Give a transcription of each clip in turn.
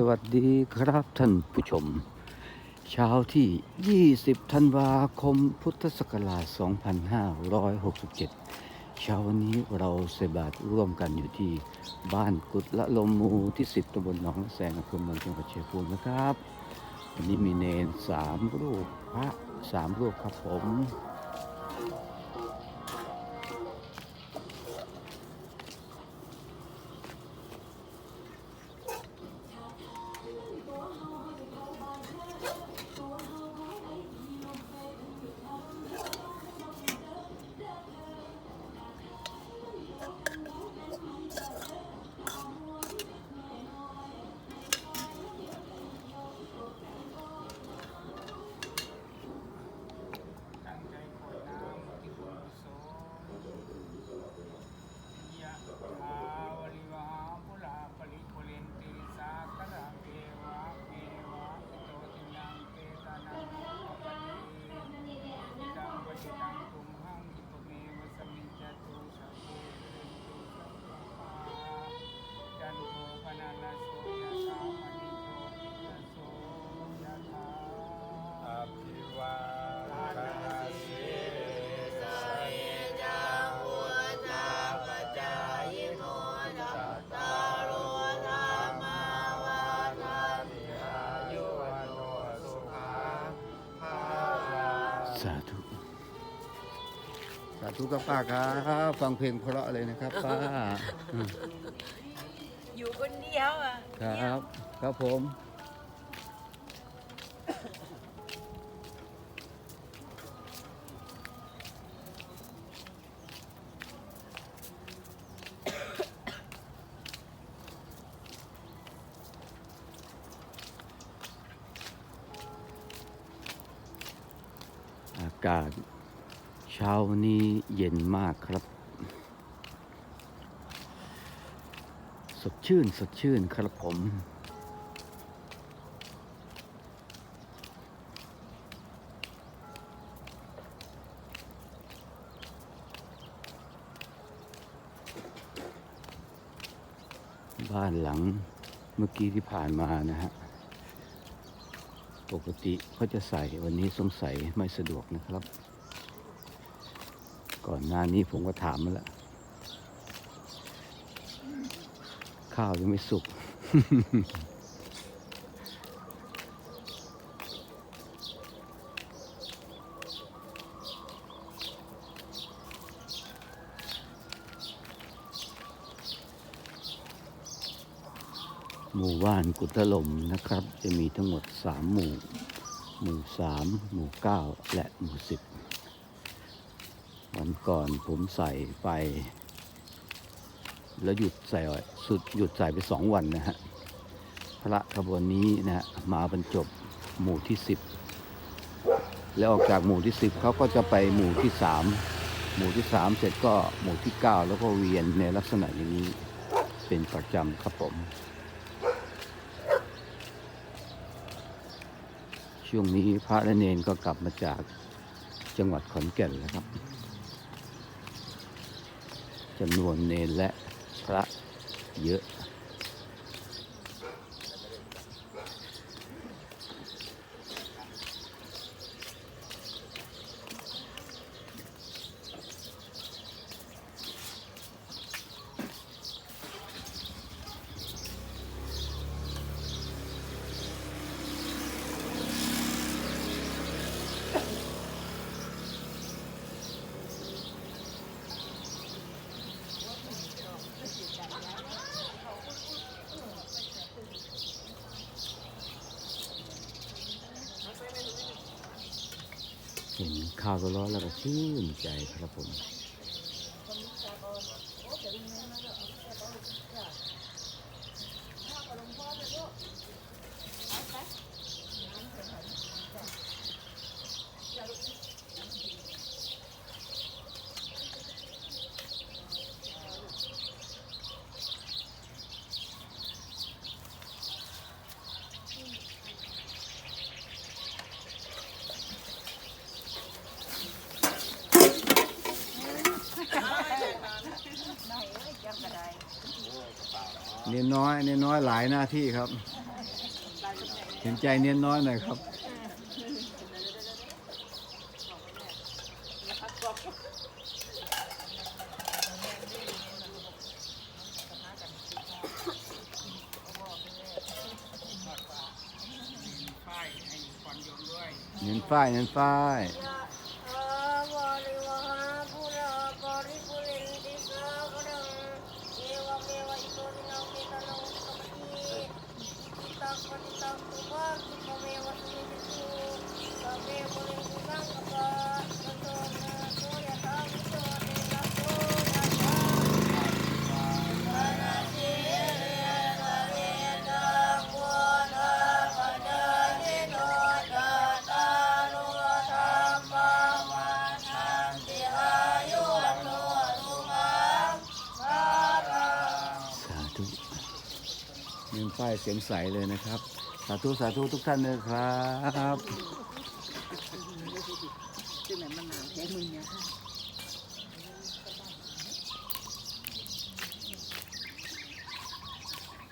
สวัสดีครับท่านผู้ชม เช้าที่ 20 ธันวาคม พุทธศักราช 2567 เช้าวันนี้เราเสบาตร่วมกันอยู่ที่บ้านกุดละลมมูที่ 10ตำบลหนองแสงอำเภอเมืองจังหวัดชัยภูมินะครับ วันนี้มีเนนสามรูปพระสามรูปครับผมาธุกับป้าครับฟังเพลงเพราะเลยนะครับป้าอืมอยู่คนเดียวอะครับ ครับผมอากาศ เช้านี้เย็นมากครับ สดชื่นสดชื่นครับผม บ้านหลังเมื่อกี้ที่ผ่านมานะฮะ ปกติเขาจะใส่วันนี้สงสัยไม่สะดวกนะครับ ก่อนหน้านี้ผมก็ถามมาแล้ว ข้าวยังไม่สุก หมู่บ้านกุตลมนะครับ จะมีทั้งหมดสามหมู่ หมู่สามหมู่เก้าและหมู่สิบ วันก่อนผมใส่ไป แล้วหยุดใส่สุดหยุดใส่ไปสองวันนะฮะพระขบวนนี้นะฮะมาบรรจบหมู่ที่สิบแล้วออกจากหมู่ที่สิบเขาก็จะไปหมู่ที่สามหมู่ที่สามเสร็จก็หมู่ที่เก้าแล้วก็เวียนในลักษณะอย่างนี้เป็นประจำครับผมช่วงนี้พระและเนนก็กลับมาจากจังหวัดขอนแก่นแล้วครับ จำนวนเนนและพระเยอะ ข้าวร้อนๆแล้วก็ชื่นใจครับผม เนนน้อยเนนน้อย หลายหน้าที่ครับ เห็นใจเนียนน้อยหน่อยครับป้ายให้ก่อนโยมด้วยเนียนฝ้ายเนียนฝ้าย ยนฝ้ายเสียงใสเลยนะครับ สาธุสาธุทุกท่านเลยครับ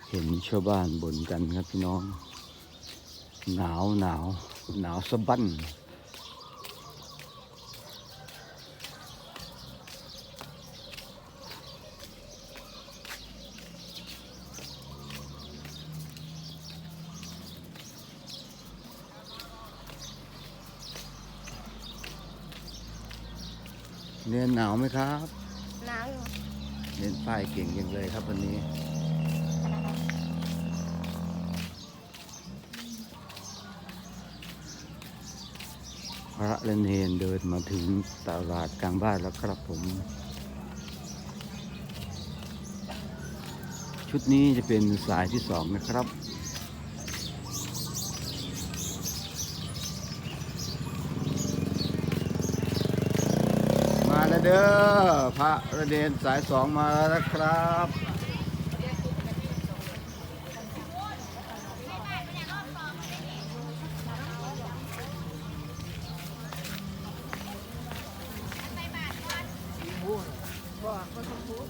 เห็นชาวบ้านบ่นกันครับพี่น้อง หนาวหนาวหนาวสะบั้น เรียนหนาวไหมครับหนาวอยู่เรียนป้ายเก่งยังเลยครับวันนี้ พระเลนเฮนเดินมาถึงตลาดกลางบ้านแล้วครับผม ชุดนี้จะเป็นสายที่สองนะครับ มาแล้วเด้อพระระเดนสายสองมาแล้วนะครับจ้ะ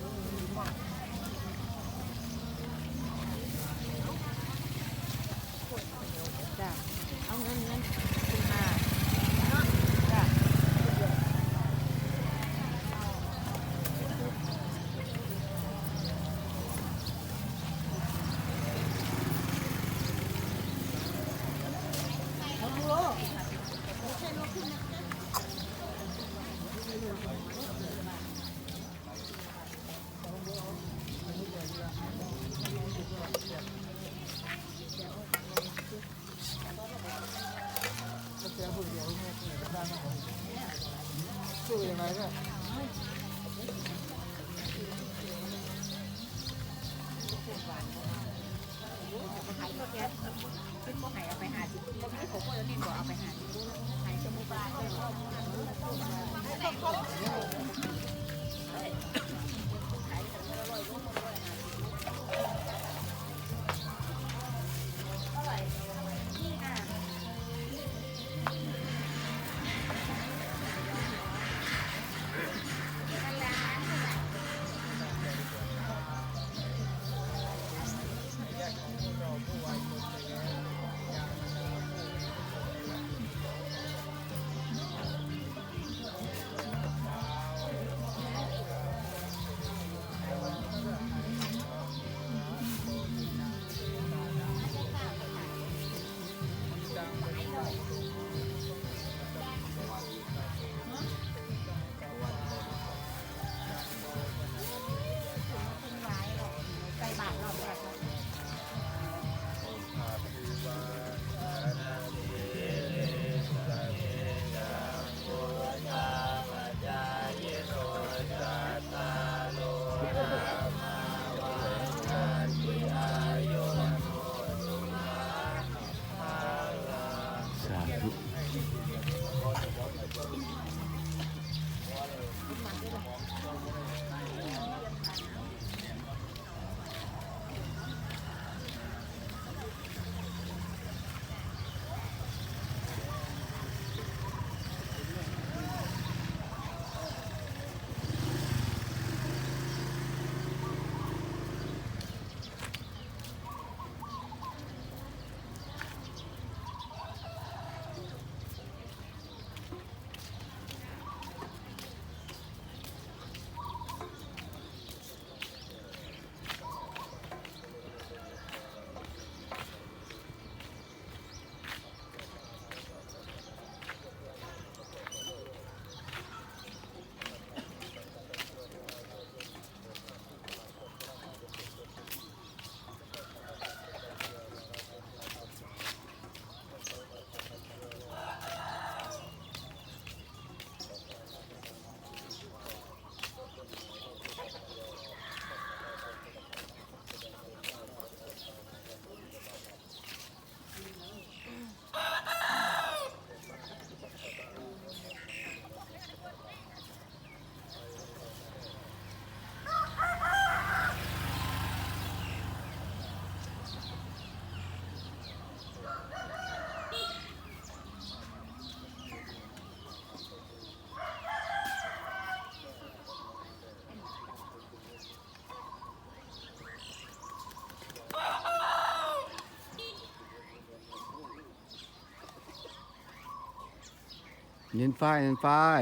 เนียนฝ้ายเนียนฝ้าย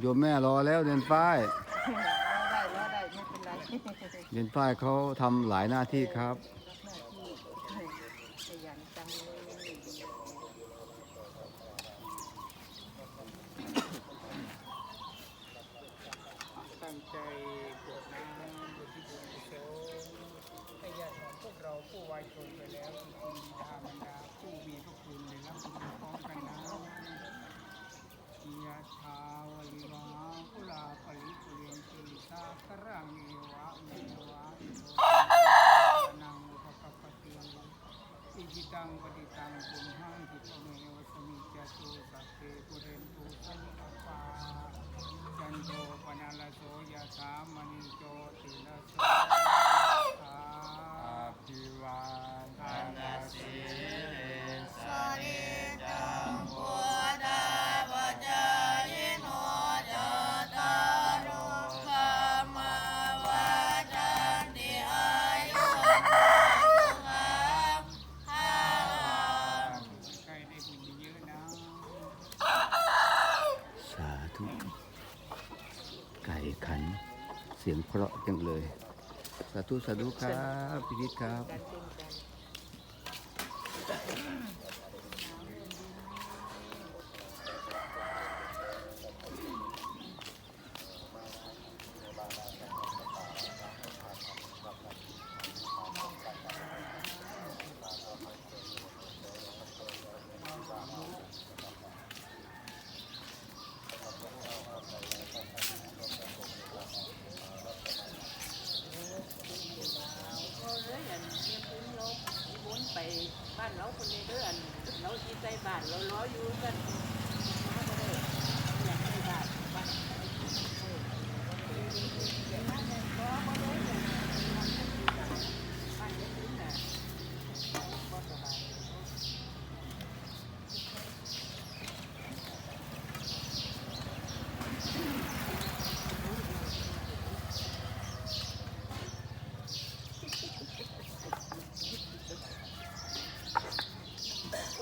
โยมแม่รอแล้วเนียนฝ้ายรอได้รอได้ไม่เป็นไร เนียนฝ้ายเขาทำหลายหน้าที่ครับ รับหน้าที่ขยันจังเลย ตั้งใจกรวดน้ำบุญที่บุญกุศลให้ญาติของพวกเราผู้วายชนไปแล้วทุกคนบิดาบรรดาผู้มีพระคุณได้รับบุญพร้อมกันนะยะถาวลิวาปุลาปลิปุเรนติสาครังเอวะเมวะอิโตนังอุปกปปติอิจิตังปฏิตังตุมหังคิปะเมวะสมิจจตุสัพเพปุเรนตุสังกปา จันโทปนาลโสยถามณิโชติลโสอาภิวาทนาสีเลสเนจัง พุทธาปัจจายโนจัตตารโอธรรมวาจันติอายุวันโนสุขังภาลัง ใครได้บุญเยอะนะ สาธุ ไก่ขัน เสียงเพราะ จังเลย สาธุสาธุครับพินิจครับ กันเป็นกัน ก็เลยอันเรียนพื้นเราวนไปบ้านเราคนในเด้ออันเราอีใจบ้านเราล้ออยู่กันมาบ่ได้อยากได้บ้านบ้านเดี๋ยวมาเนี่ยล้อบ่ได้อย่างบ้านจะพื้นน่ะบ่สบาย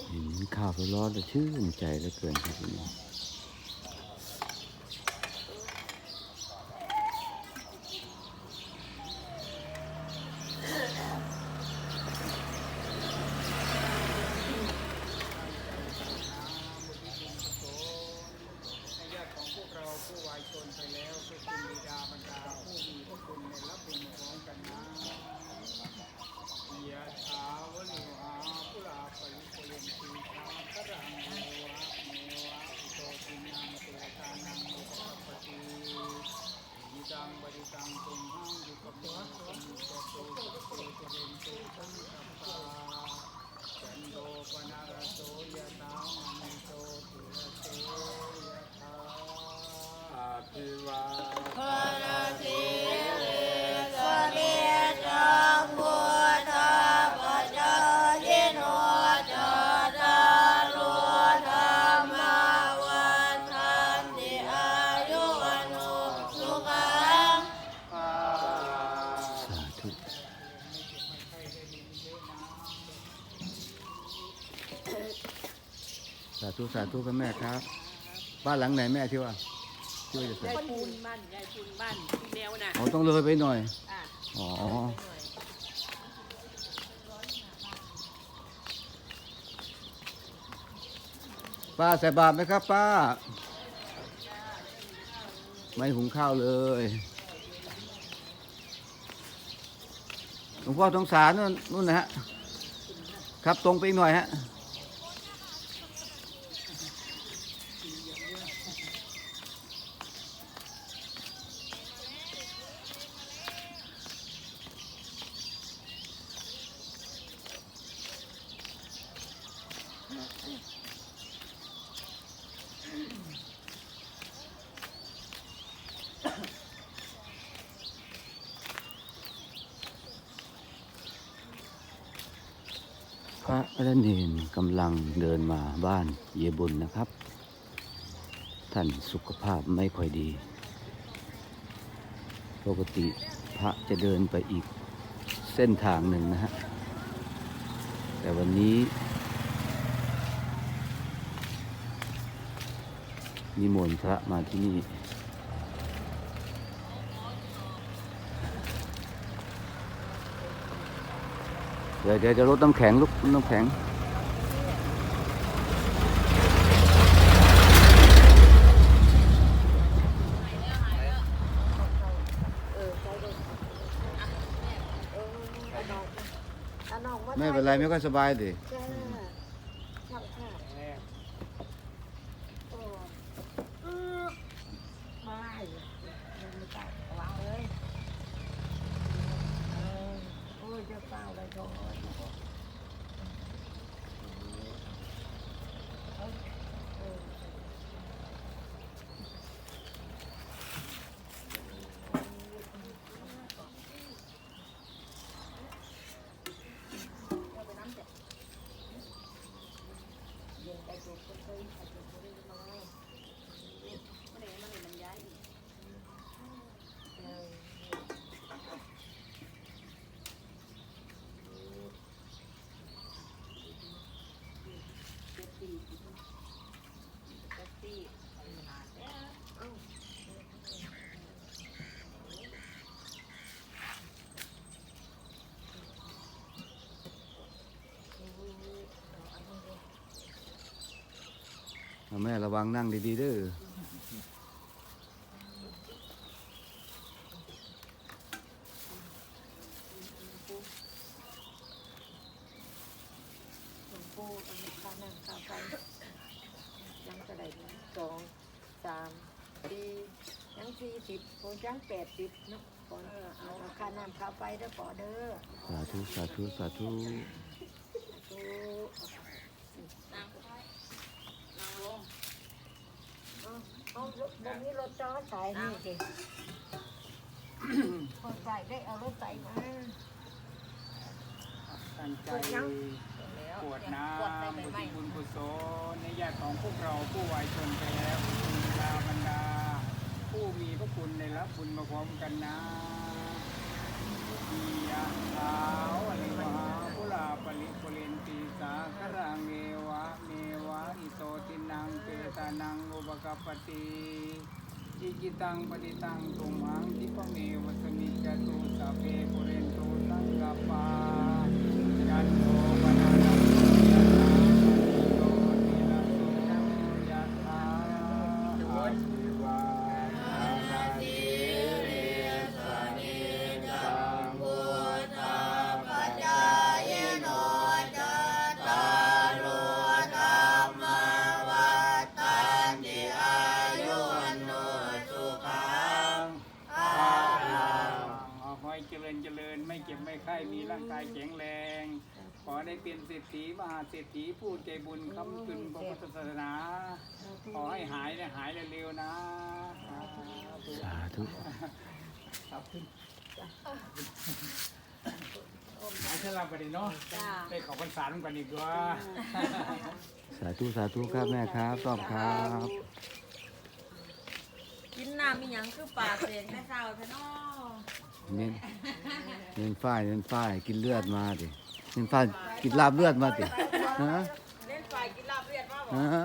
เห็น ข้าวร้อนๆแล้วชื่นใจเหลือเกินครับพี่น้อง ให้ญาติของพวกเราผู้วายชนไปแล้วพระคุณบิดาบรรดาผู้มีพระคุณได้รับบุญพร้อมกันนะยะถาวลิวหาปุราปริปุเรนติสาครังเมวะเมวะอิโตตินังเตตานังอุปกปปติยิตังบริตังตุมหังยุปปะสัมมิจตุสัพเพปุเรนตุสังกัปปา จันโดปนารโสยะตามณิโตติระโสยะถาอาภิวา พระสิเลสเนจังพุทธาปัจจายโนจัตตารโอธรรมวันทันติอายุวันโนสุขัง ภา สาธุ สาธุสาธุครับแม่ครับ บ้านหลังไหนแม่ที่ว่าที่ว่าจะใส่ยายปูนบ้านยายปูนบ้านพี่แมวน่ะอ๋อต้องเลยไปหน่อย อะอ๋อ ป้าใส่บาตรไหมครับ ป้า ไม่หุงข้าวเลยหลวงพ่อสงสารนู่นนู่นนะฮะ ครับตรงไปอีกหน่อยฮะ ระและเนนกำลังเดินมาบ้านเยบุญนะครับ ท่านสุขภาพไม่ค่อยดี ปกติพระจะเดินไปอีกเส้นทางหนึ่งนะฮะ แต่วันนี้ นิมนต์พระมาที่นี่ เดี๋ยวเดี๋ยวจะลดน้ำแข็งลุกน้ำแข็ง ไม่เป็นไรไม่ค่อยสบายดิ จ้าช่างค่ะโอ้อื้อไม่ยังไม่ได้วางเลยเออโอ้ยจะเปล่าเลยโถ่เออ แม่ระวังนั่งดีๆเด้อหลวงปู่อันนี้ข้านั่งข้าไปยังจะได้สองสามสี่ยังสี่สิบโอ้ยังแปดสิบเนาะก่อนเอาค่าน้ำข้าไปเด้อปอเด้อสาธุสาธุสาธุ ดูเอาเอา รถบนนี้รถจอดใส่นี่สิคนใส่ได้เอารถใส่มา ตั้งใจกวดน้ำบุญบุญกุศลในญาติของพวกเราผู้วายชนไปแล้วคุณลาบรรดา ผู้มีพระคุณในรับบุญมาพร้อมกันนะมียะขาวอริวหาพุลาปริปุเรนตีสาครังเอวะเมวะอิโตตินังเปตานังอุปกปปติ อิจิตังปฏิตังตุมหังทิป หายเนี่ยหายเร็วๆนะสาธุครับขึ้นหายเสลับไปดิเนาะได้ขอพรรษาร่วมกันอีกด้วยสาธุสาธุครับแม่ครับชอบครับกินน้ำมีหยังคือปลาเสียงแต่เช้าแท้เนาะเน้นเน้นฝ้ายเน้นฝ้ายกินเลือดมาดิเน้นฝ้ายกินลาบเลือดมาดิฮะเล่นไฟกินลาบเลียดมาบ่ฮะ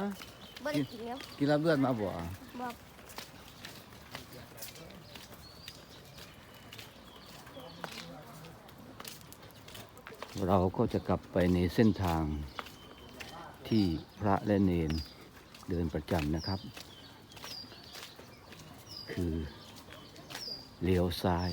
บ่ได้กินแล้วกินลาบเลือดมาบ่บอกเราก็จะกลับไปในเส้นทางที่พระและเนนเดินประจำนะครับ คือเลี้ยวซ้าย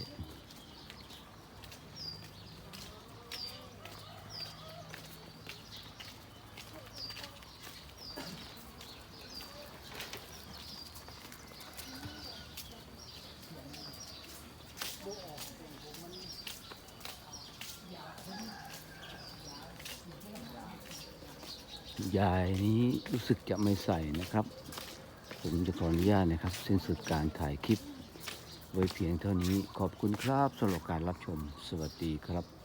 ยายนี้รู้สึกจะไม่ใส่นะครับ ผมจะขออนุญาตนะครับ สิ้นสุดการถ่ายคลิป ไว้เพียงเท่านี้ขอบคุณครับสำหรับการรับชมสวัสดีครับ